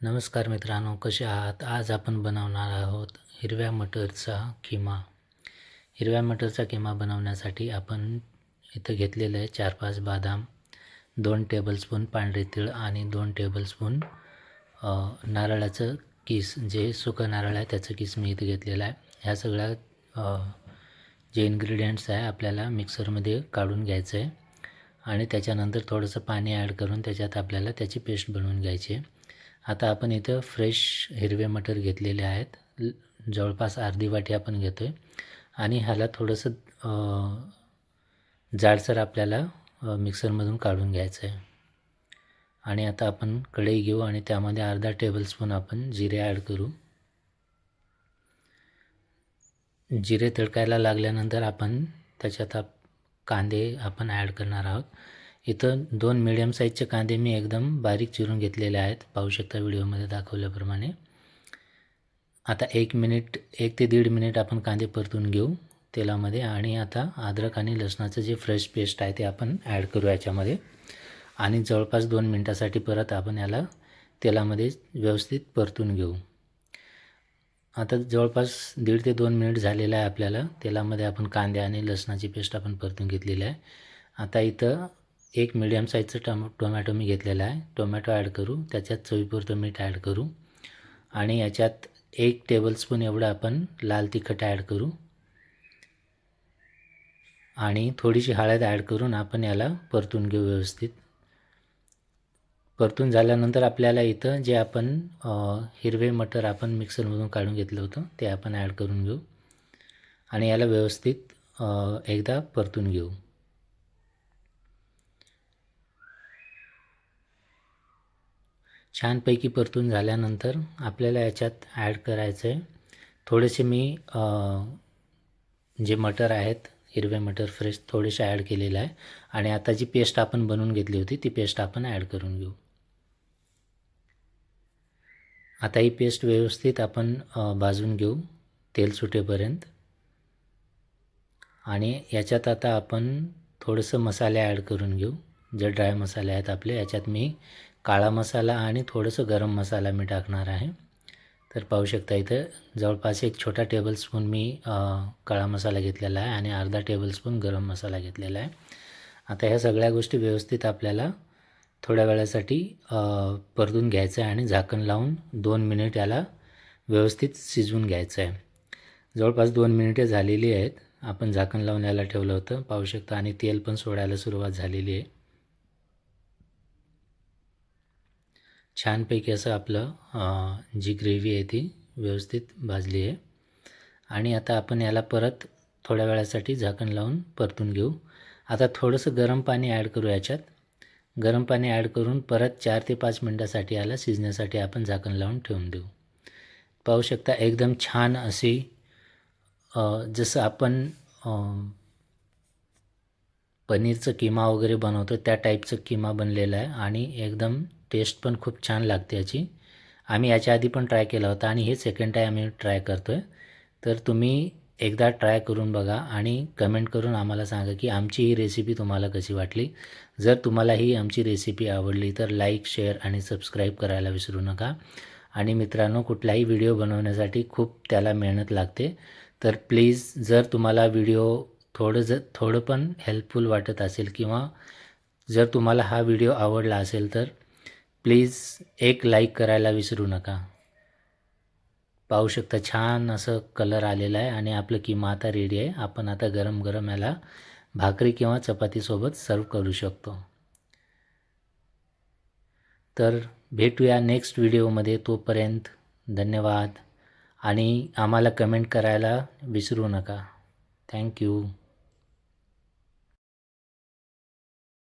नमस्कार मित्रांनो कसे आहात? आज आपण बनवणार आहोत हिरव्या मटरचा किमा. हिरव्या मटरचा किमा बनवण्यासाठी आपण इथं घेतलेलं आहे चार पाच बदाम दोन टेबलस्पून पांढरे तीळ आणि दोन टेबलस्पून नारळाचं किस जे सुकं नारळ आहे त्याचं किस मी इथं घेतलेलं आहे. ह्या सगळ्या जे इन्ग्रेडियंट्स आहे आपल्याला मिक्सरमध्ये काढून घ्यायचं आहे आणि त्याच्यानंतर थोडंसं पाणी ॲड करून त्याच्यात आपल्याला त्याची पेस्ट बनवून घ्यायची आहे. आता आपण इथं फ्रेश हिरवे मटर घेतलेले आहेत. जवळपास अर्धी वाटी आपण घेतो आहे आणि ह्याला थोडंसं जाडसर आपल्याला मिक्सरमधून काढून घ्यायचं आहे आणि आता आपण कढई घेऊ आणि त्यामध्ये अर्धा टेबलस्पून आपण जिरे ॲड करू. जिरे तडकायला लागल्यानंतर आपण त्याच्यात आप कांदे आपण ॲड करणार आहोत. इथं दोन मिडियम साईजचे कांदे मी एकदम बारीक चिरून घेतलेले आहेत. पाहू शकता व्हिडिओमध्ये दाखवल्याप्रमाणे. आता एक मिनिट एक ते दीड मिनिट आपण कांदे परतून घेऊ तेलामध्ये आणि आता अद्रक आणि लसणाचं जे फ्रेश पेस्ट आहे ते आपण ॲड करू याच्यामध्ये. आणि जवळपास दोन मिनटासाठी परत आपण याला तेलामध्ये व्यवस्थित परतून घेऊ. आता जवळपास दीड ते दोन मिनिट झालेलं आहे आपल्याला. तेलामध्ये आपण कांदे आणि लसणाची पेस्ट आपण परतून घेतलेली आहे. आता इथं एक मिडियम साईजचं टम टोमॅटो मी घेतलेला आहे. टोमॅटो ॲड करू. त्याच्यात चवीपुरतं मीठ ॲड करू. आणि याच्यात एक टेबलस्पून एवढं आपण लाल तिखट ॲड करू. आणि थोडीशी हळद ॲड करून आपण याला परतून घेऊ व्यवस्थित. परतून झाल्यानंतर आपल्याला इथं जे आपण हिरवे मटर आपण मिक्सरमधून काढून घेतलं होतं ते आपण ॲड करून घेऊ. आणि याला व्यवस्थित एकदा परतून घेऊ. छानपैकी परतून झाल्यानंतर आपल्याला याच्यात ॲड करायचं आहे थोडेसे मी जे मटर आहेत हिरवे मटर फ्रेश थोडेसे ॲड केलेलं आहे. आणि आता जी पेस्ट आपण बनवून घेतली होती ती पेस्ट आपण ॲड करून घेऊ. आता ही पेस्ट व्यवस्थित आपण भाजून घेऊ तेल सुटेपर्यंत. आणि याच्यात आता आपण थोडंसं मसाले ॲड करून घेऊ. जे ड्राय मसाले आहेत आपले याच्यात मी काळा मसाला आणि थोडंसं गरम मसाला मी टाकणार आहे. तर पाहू शकता इथं जवळपास एक छोटा टेबलस्पून मी काळा मसाला घेतलेला आहे आणि अर्धा टेबलस्पून गरम मसाला घेतलेला आहे. आता ह्या सगळ्या गोष्टी व्यवस्थित आपल्याला थोड्या वेळासाठी परतून घ्यायचं आहे आणि झाकण लावून दोन मिनिट याला व्यवस्थित शिजवून घ्यायचं आहे. जवळपास दोन मिनिटे झालेली आहेत. आपण झाकण लावून याला ठेवलं होतं. पाहू शकता आणि तेल पण सोडायला सुरुवात झालेली आहे. छानपैकी असं आपलं जी ग्रेव्ही आहे ती व्यवस्थित भाजली आहे. आणि आता आपण याला परत थोड्या वेळासाठी झाकण लावून परतून घेऊ. आता थोडंसं गरम पाणी ॲड करू याच्यात. गरम पाणी ॲड करून परत चार ते पाच मिनटासाठी याला शिजण्यासाठी आपण झाकण लावून ठेवून देऊ. पाहू शकता एकदम छान अशी जसं आपण पनीरचं किमा वगैरे बनवतो त्या टाईपचं किमा बनलेलं आहे. आणि एकदम टेस्ट पण खूप छान लागते याची. आम्ही याच्या आधी पण ट्राय केला होता आणि हे सेकंड टाईम आम्ही ट्राय करतो आहे तर तुम्ही एकदा ट्राय करून बघा आणि कमेंट करून आम्हाला सांगा की आमची ही रेसिपी तुम्हाला कशी वाटली. जर तुम्हाला ही आमची रेसिपी आवडली तर लाईक शेअर आणि सबस्क्राईब करायला विसरू नका. आणि मित्रांनो कुठलाही व्हिडिओ बनवण्यासाठी खूप त्याला मेहनत लागते. तर प्लीज जर तुम्हाला व्हिडिओ थोडं जर थोडं पण हेल्पफुल वाटत असेल किंवा जर तुम्हाला हा व्हिडिओ आवडला असेल तर प्लीज एक लाईक करायला विसरू नका. पाहू शकता छान असं कलर आलेला आहे आणि आपलं किमा आता रेडी आहे. आपण आता गरम गरम याला भाकरी किंवा चपातीसोबत सर्व करू शकतो. तर भेटूया नेक्स्ट व्हिडिओमध्ये तोपर्यंत धन्यवाद. आणि आम्हाला कमेंट करायला विसरू नका. थँक्यू